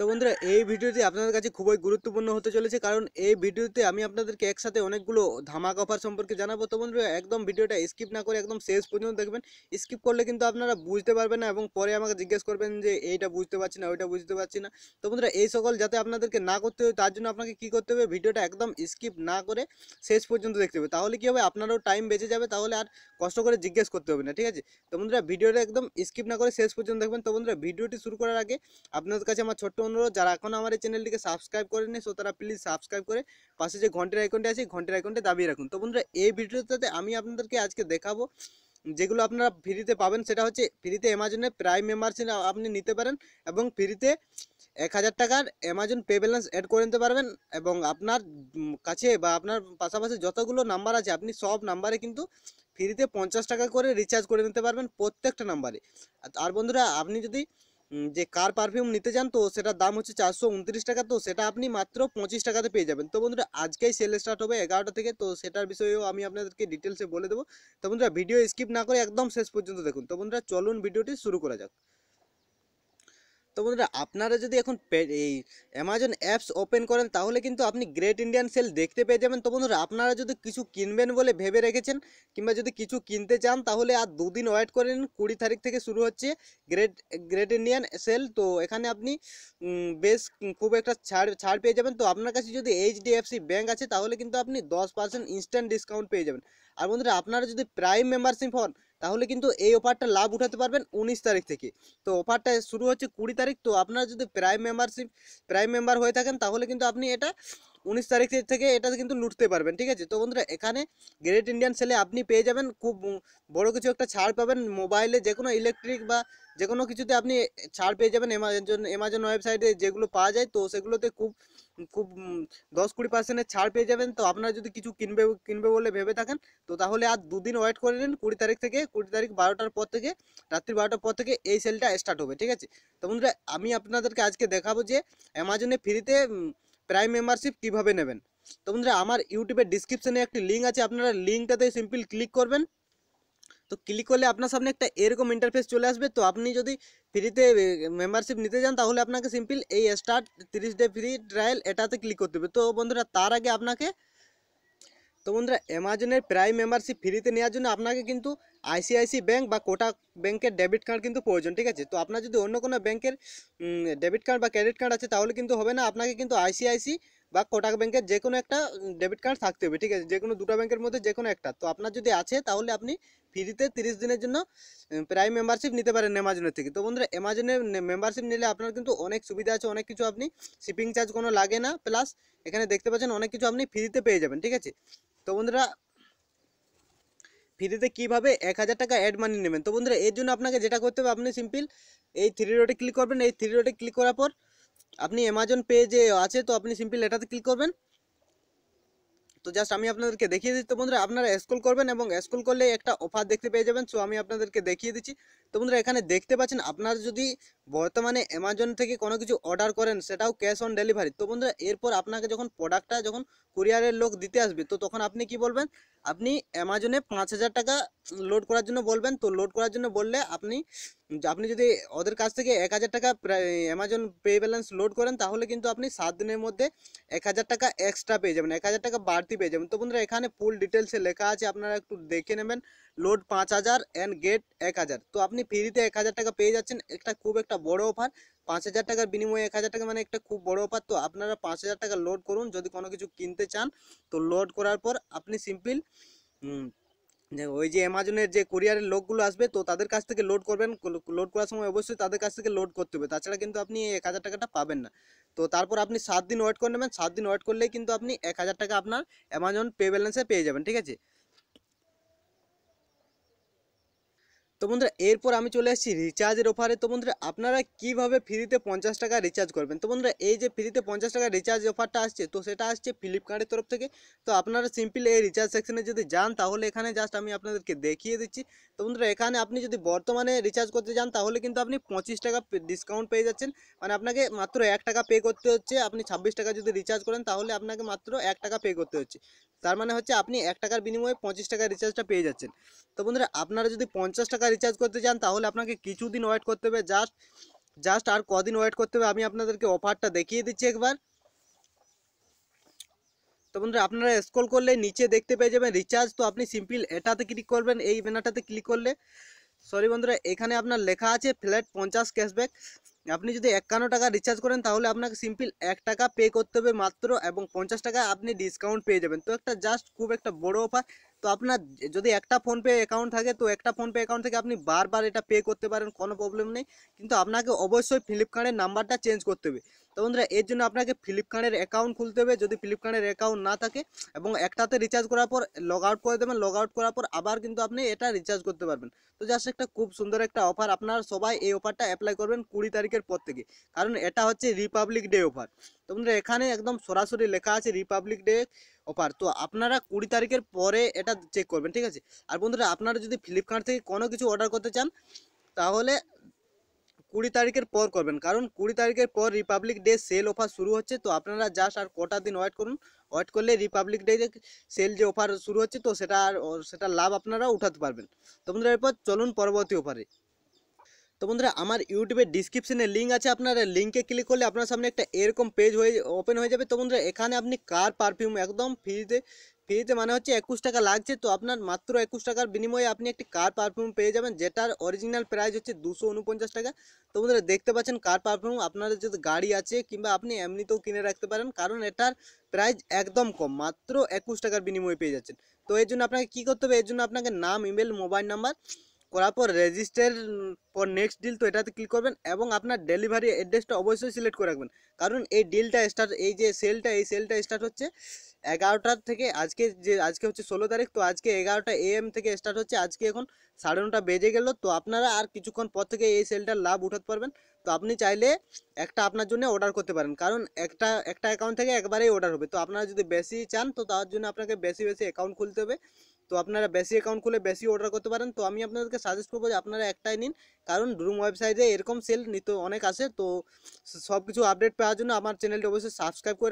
তো বন্ধুরা, এই ভিডিওটি আপনাদের কাছে খুবই গুরুত্বপূর্ণ হতে চলেছে কারণ এই ভিডিওতে আমি আপনাদেরকে একসাথে অনেকগুলো ধামাক অফার সম্পর্কে জানাব। তো বন্ধুরা, একদম ভিডিওটা স্কিপ না করে একদম শেষ পর্যন্ত দেখবেন। স্কিপ করলে কিন্তু আপনারা বুঝতে পারবেন না এবং পরে আমাকে জিজ্ঞেস করবেন যে এইটা বুঝতে পারছি না, ওইটা বুঝতে পারছি না। তো বন্ধুরা, এই সকল যাতে আপনাদেরকে না করতে হয় তার জন্য আপনাকে কি করতে হবে? ভিডিওটা একদম স্কিপ না করে শেষ পর্যন্ত দেখতে হবে। তাহলে কি হবে? আপনারও টাইম বেঁচে যাবে, তাহলে আর কষ্ট করে জিজ্ঞেস করতে হবে না, ঠিক আছে? তো বন্ধুরা, ভিডিওটা একদম স্কিপ না করে শেষ পর্যন্ত দেখবেন। তো বন্ধুরা, ভিডিওটি শুরু করার আগে আপনাদের কাছে আমার ছোট্ট অনুরোধ, যারা এখন আমার এই চ্যানেলটিকে সাবস্ক্রাইব করেনি সো তারা প্লিজ সাবস্ক্রাইব করে পাশে যে ঘণ্টার আইকনটি আছে ঘণ্টার আইকনটি দাবিয়ে রাখুন। তো বন্ধুরা, এই ভিডিওটাতে আমি আপনাদেরকে আজকে দেখাবো, যেগুলো আপনারা ফ্রিতে পাবেন, সেটা হচ্ছে ফ্রিতে অ্যামাজনের প্রাইম মেম্বারশিপ আপনি নিতে পারেন এবং ফ্রিতে এক হাজার টাকার অ্যামাজন পে ব্যালেন্স অ্যাড করে নিতে পারবেন এবং আপনার কাছে বা আপনার পাশাপাশি যতগুলো নাম্বার আছে, আপনি সব নাম্বারে কিন্তু ফ্রিতে পঞ্চাশ টাকা করে রিচার্জ করে নিতে পারবেন প্রত্যেকটা নাম্বারে আর বন্ধুরা, আপনি যদি যে কার পারফিউম নিতে চান তো, সেটার দাম হচ্ছে চারশো উনত্রিশ টাকা তো, সেটা আপনি মাত্র পঁচিশ টাকাতে পেয়ে যাবেন। তো বন্ধুরা, আজকেই সেল স্টার্ট হবে এগারোটা থেকে, তো সেটার বিষয়েও আমি আপনাদেরকে ডিটেলসে বলে দেবো। তো বন্ধুরা ভিডিও স্কিপ না করে একদম শেষ পর্যন্ত দেখুন। তো বন্ধুরা, চলুন ভিডিওটি শুরু করা যাক। তো বন্ধুরা, আপনারা যদি এখন এই অ্যামাজন অ্যাপস ওপেন করেন, তাহলে কিন্তু আপনি গ্রেট ইন্ডিয়ান সেল দেখতে পেয়ে যাবেন। তো বন্ধুরা, আপনারা যদি কিছু কিনবেন বলে ভেবে রেখেছেন, কিংবা যদি কিছু কিনতে চান, তাহলে আর দুদিন ওয়েট করে নিন, কুড়ি তারিখ থেকে শুরু হচ্ছে গ্রেট গ্রেট ইন্ডিয়ান সেল তো এখানে আপনি বেশ খুব একটা ছাড় ছাড় পেয়ে যাবেন। তো আপনার কাছে যদি এইচডিএফসি ব্যাঙ্ক আছে, তাহলে কিন্তু আপনি দশ পার্সেন্ট ইনস্ট্যান্ট ডিসকাউন্ট পেয়ে যাবেন। আর বন্ধুরা, আপনারা যদি প্রাইম মেম্বারশিপ হন তাহলে কিন্তু এই অফারটা লাভ উঠাতে পারবেন উনিশ তারিখ থেকে। তো অফারটা শুরু হচ্ছে কুড়ি তারিখ, তো আপনারা যদি প্রাইম মেম্বারশিপ প্রাইম মেম্বার হয়ে থাকেন, তাহলে কিন্তু আপনি এটা উনিশ তারিখ থেকে এটা কিন্তু লুটতে পারবেন, ঠিক আছে? তো বন্ধুরা, এখানে গ্রেট ইন্ডিয়ান সেলে আপনি পেয়ে যাবেন খুব বড় কিছু একটা ছাড় পাবেন মোবাইলে যে কোনো ইলেকট্রিক বা যে কোনো কিছুতে আপনি ছাড় পেয়ে যাবেন অ্যামাজন অ্যামাজন ওয়েবসাইটে যেগুলো পাওয়া যায়, তো সেগুলোতে খুব খুব দশ কুড়ি পার্সেন্টের ছাড় পেয়ে যাবেন। তো আপনারা যদি কিছু কিনবে কিনবে বলে ভেবে থাকেন, তো তাহলে আর দুদিন ওয়েট করে নিন। কুড়ি তারিখ থেকে, কুড়ি তারিখ বারোটার পর থেকে, রাত্রি বারোটার পর থেকে এই সেলটা স্টার্ট হবে, ঠিক আছে? তো বন্ধুরা, আমি আপনাদেরকে আজকে দেখাবো যে অ্যামাজনে ফ্রিতে প্রাইম মেম্বারশিপ কীভাবে নেবেন। তো বন্ধুরা, আমার ইউটিউবের ডিসক্রিপশনে একটি লিঙ্ক আছে, আপনারা লিঙ্কটাতে সিম্পল ক্লিক করবেন। তো ক্লিক করলে আপনার সামনে একটা এরকম ইন্টারফেস চলে আসবে তো আপনি যদি ফ্রিতে মেম্বারশিপ নিতে যান তাহলে আপনাকে সিম্পল এই স্টার্ট তিরিশ ডে ফ্রি ট্রায়াল এটাতে ক্লিক করতে হবে তো বন্ধুরা তার আগে আপনাকে তো বন্ধুরা অ্যামাজনের প্রাইম মেম্বারশিপ ফ্রিতে নেওয়ার জন্য আপনাকে কিন্তু আইসিআইসি ব্যাংক বা কোটাক ব্যাংকের ডেবিট কার্ড কিন্তু প্রয়োজন ঠিক আছে তো আপনার যদি অন্য কোনো ব্যাংকের ডেবিট কার্ড বা ক্রেডিট কার্ড আছে তাহলে কিন্তু হবে না আপনাকে কিন্তু আইসিআইসি বা কোটাক ব্যাংকের যে কোনো একটা ডেবিট কার্ড থাকতে হবে, ঠিক আছে? যে কোনো দুটো ব্যাংকের মধ্যে যে কোনো একটা। তো আপনার যদি আছে, তাহলে আপনি ফ্রিতে তিরিশ দিনের জন্য প্রাইম মেম্বারশিপ নিতে পারেন অ্যামাজনের থেকে। তো বন্ধুরা অ্যামাজনের মেম্বারশিপ নিলে আপনার কিন্তু অনেক সুবিধা আছে, অনেক কিছু আপনি শিপিং চার্জ কোনো লাগে না। প্লাস এখানে দেখতে পাচ্ছেন অনেক কিছু আপনি ফ্রিতে পেয়ে যাবেন, ঠিক আছে? তো বন্ধুরা ফ্রিতে কীভাবে এক হাজার টাকা অ্যাড মানি নেবেন? তো বন্ধুরা, এর জন্য আপনাকে যেটা করতে হবে, আপনি সিম্পল এই থ্রি রোডে ক্লিক করবেন। এই থ্রি রোডে ক্লিক করার পর আপনি অ্যামাজন পে যে আছে তো আপনি সিম্পলি এটাতে ক্লিক করবেন। তো জাস্ট আমি আপনাদেরকে দেখিয়ে দিচ্ছি। তো বন্ধুরা, আপনারা স্ক্রল করবেন এবং স্ক্রল করলে একটা অফার দেখতে পেয়ে যাবেন। সো আমি আপনাদেরকে দেখিয়ে দিচ্ছি। তো বন্ধুরা, এখানে দেখতে পাচ্ছেন, আপনারা যদি বর্তমানে অ্যামাজন থেকে কোনো কিছু অর্ডার করেন, সেটাও ক্যাশ অন ডেলিভারি তো বন্ধুরা, এরপর আপনাকে যখন প্রোডাক্টটা যখন কুরিয়ারের লোক দিতে আসবে, তো তখন আপনি কি বলবেন? আপনি অ্যামাজনে পাঁচ হাজার টাকা লোড করার জন্য বলবেন। তো লোড করার জন্য বললে আপনি আপনি যদি ওদের কাছ থেকে এক হাজার টাকা অ্যামাজন পে ব্যালেন্স লোড করেন, তাহলে কিন্তু আপনি সাত দিনের মধ্যে এক হাজার টাকা এক্সট্রা পেয়ে যাবেন। এক হাজার টাকা বাড়তি পেয়ে যাবেন। তো বন্ধুরা, এখানে ফুল ডিটেলসে লেখা আছে, আপনারা একটু দেখে নেবেন। লোড পাঁচ হাজার অ্যান্ড গেট এক হাজার। তো আপনি ফ্রিতে এক হাজার টাকা পেয়ে যাচ্ছেন, একটা খুব একটা বড় অফার পাঁচ হাজার টাকার বিনিময়ে এক হাজার টাকা মানে একটা খুব বড় অফার তো আপনারা পাঁচ হাজার টাকা লোড করুন, যদি কোনো কিছু কিনতে চান, তো লোড করার পর আপনি সিম্পল ওই যে অ্যামাজনের যে কোরিয়ারের লোকগুলো আসবে, তো তাদের কাছ থেকে লোড করবেন। লোড করার সময় অবশ্যই তাদের কাছ থেকে লোড করতে হবে। তাছাড়া কিন্তু আপনি এক হাজার টাকাটা পাবেন না। তো তারপর আপনি সাত দিন ওয়েট করে নেবেন। সাত দিন ওয়েট করলেই কিন্তু আপনি এক হাজার টাকা আপনার অ্যামাজন পে ব্যালেন্সে পেয়ে যাবেন, ঠিক আছে? তো বন্ধুরা, এরপর আমি চলে এসেছি রিচার্জের অফারে তো বন্ধুরা, আপনারা কীভাবে ফ্রিতে পঞ্চাশ টাকা রিচার্জ করবেন? তো বন্ধুরা, এই যে ফ্রিতে পঞ্চাশ টাকা রিচার্জ অফারটা আসছে, তো সেটা আসছে ফ্লিপকার্টের তরফ থেকে। তো আপনারা সিম্পল এই রিচার্জ সেকশনে যদি যান, তাহলে এখানে জাস্ট আমি আপনাদেরকে দেখিয়ে দিচ্ছি। তো বন্ধুরা, এখানে আপনি যদি বর্তমানে রিচার্জ করতে যান, তাহলে কিন্তু আপনি পঁচিশ টাকা ডিসকাউন্ট পেয়ে যাচ্ছেন। মানে আপনাকে মাত্র এক টাকা পে করতে হচ্ছে। আপনি ছাব্বিশ টাকা যদি রিচার্জ করেন, তাহলে আপনাকে মাত্র এক টাকা পে করতে হচ্ছে। তার মানে হচ্ছে আপনি এক টাকার বিনিময়ে পঁচিশ টাকা রিচার্জটা পেয়ে যাচ্ছেন। তো বন্ধুরা, আপনারা যদি পঞ্চাশ টাকা রিচার্জ করতে চান, তাহলে আপনাকে কিছু দিন ওয়েট করতে হবে। জাস্ট জাস্ট আর কদিন ওয়েট করতে হবে, আমি আপনাদেরকে অফারটা দেখিয়ে দিচ্ছি একবার। তো বন্ধুরা, আপনারা স্ক্রল করলে নিচে দেখতে পেয়ে যাবেন রিচার্জ তো আপনি সিম্পল এটাতে ক্লিক করবেন, এই ব্যানারটাতে ক্লিক করলে। সরি বন্ধুরা, এখানে আপনার লেখা আছে ফ্ল্যাট পঞ্চাশ ক্যাশব্যাক আপনি যদি একান্ন টাকা রিচার্জ করেন, তাহলে আপনাকে সিম্পল এক টাকা পে করতে হবে মাত্র এবং পঞ্চাশ টাকা আপনি ডিসকাউন্ট পেয়ে যাবেন। তো একটা জাস্ট খুব একটা বড় অফার তো আপনার যদি একটা ফোনপে অ্যাকাউন্ট থাকে, তো একটা ফোনপে অ্যাকাউন্ট থেকে আপনি বারবার এটা পে করতে পারেন, কোনো প্রবলেম নেই। কিন্তু আপনাকে অবশ্যই ফ্লিপকার্টের নাম্বারটা চেঞ্জ করতে হবে। তো বন্ধুরা, এর জন্য আপনাকে ফ্লিপকার্টের অ্যাকাউন্ট খুলতে হবে। যদি ফ্লিপকার্টের অ্যাকাউন্ট না থাকে এবং একটাতে রিচার্জ করার পর লগ আউট করে দেবেন লগ আউট করার পর আবার কিন্তু আপনি এটা রিচার্জ করতে পারবেন। তো জাস্ট একটা খুব সুন্দর একটা অফার আপনারা সবাই এই অফারটা অ্যাপ্লাই করবেন কুড়ি তারিখের পর থেকে। কারণ এটা হচ্ছে রিপাবলিক ডে অফার তো বন্ধুরা, এখানে একদম সরাসরি লেখা আছে রিপাবলিক ডে অফার তো আপনারা কুড়ি তারিখের পরে এটা চেক করবেন, ঠিক আছে? আর বন্ধুরা, আপনারা যদি ফ্লিপকার্ট থেকে কোনো কিছু অর্ডার করতে চান, তাহলে কুড়ি তারিখের পর করবেন। কারণ কুড়ি তারিখের পর রিপাবলিক ডে সেল অফার শুরু হচ্ছে, তো আপনারা জাস্ট আর কটা দিন ওয়েট করুন। ওয়েট করলে রিপাবলিক ডে সেল যে অফার শুরু হচ্ছে, তো সেটা আর সেটা লাভ আপনারা উঠাতে পারবেন। তো বন্ধুরা, এরপর চলুন পরবর্তী অফারে তো বন্ধুরা, আমার ইউটিউবের ডিসক্রিপশনে লিঙ্ক আছে, আপনারা লিঙ্কে ক্লিক করলে আপনার সামনে একটা এরকম পেজ হয়ে ওপেন হয়ে যাবে। তো বন্ধুরা, এখানে আপনি কার পারফিউম একদম ফ্রিতে ফ্রিতে মানে হচ্ছে একুশ টাকা লাগছে। তো আপনার মাত্র একুশ টাকার বিনিময়ে আপনি একটি কার পারফিউম পেয়ে যাবেন, যেটার অরিজিনাল প্রাইস হচ্ছে দুশো উনপঞ্চাশ টাকা। তো বন্ধুরা, দেখতে পাচ্ছেন কার পারফিউম আপনাদের যদি গাড়ি আছে কিংবা আপনি এমনিতেও কিনে রাখতে পারেন, কারণ এটার প্রাইস একদম কম, মাত্র একুশ টাকার বিনিময়ে পেয়ে যাচ্ছেন। তো এর জন্য আপনাকে কী করতে হবে? এর জন্য আপনাকে নাম ইমেল মোবাইল নাম্বার করার পর রেজিস্টার পর নেক্সট ডিল তো এটাতে ক্লিক করবেন এবং আপনার ডেলিভারি অ্যাড্রেসটা অবশ্যই সিলেক্ট করে রাখবেন। কারণ এই ডিলটা স্টার্ট এই যে সেলটা এই সেলটা স্টার্ট হচ্ছে এগারোটার থেকে আজকে যে, আজকে হচ্ছে ষোলো তারিখ, তো আজকে এগারোটা এএম থেকে স্টার্ট হচ্ছে। আজকে এখন সাড়ে নটা বেজে গেল। তো আপনারা আর কিছুক্ষণ পর থেকে এই সেলটার লাভ উঠাতে পারবেন। তো আপনি চাইলে একটা আপনার জন্য অর্ডার করতে পারেন। কারণ একটা একটা অ্যাকাউন্ট থেকে একবারেই অর্ডার হবে। তো আপনারা যদি বেশি চান, তো তার জন্য আপনাকে বেশি বেশি অ্যাকাউন্ট খুলতে হবে। তো আপনারা বেশি অ্যাকাউন্ট খুলে বেশি অর্ডার করতে পারেন। তো আমি আপনাদেরকে সাজেস্ট করব যে আপনারা একটাই নিন। কারণ ড্রুম ওয়েবসাইটে এরকম সেল নিতে অনেক আসে। তো সব কিছু আপডেট পাওয়ার জন্য আমার চ্যানেলটি অবশ্যই সাবস্ক্রাইব করে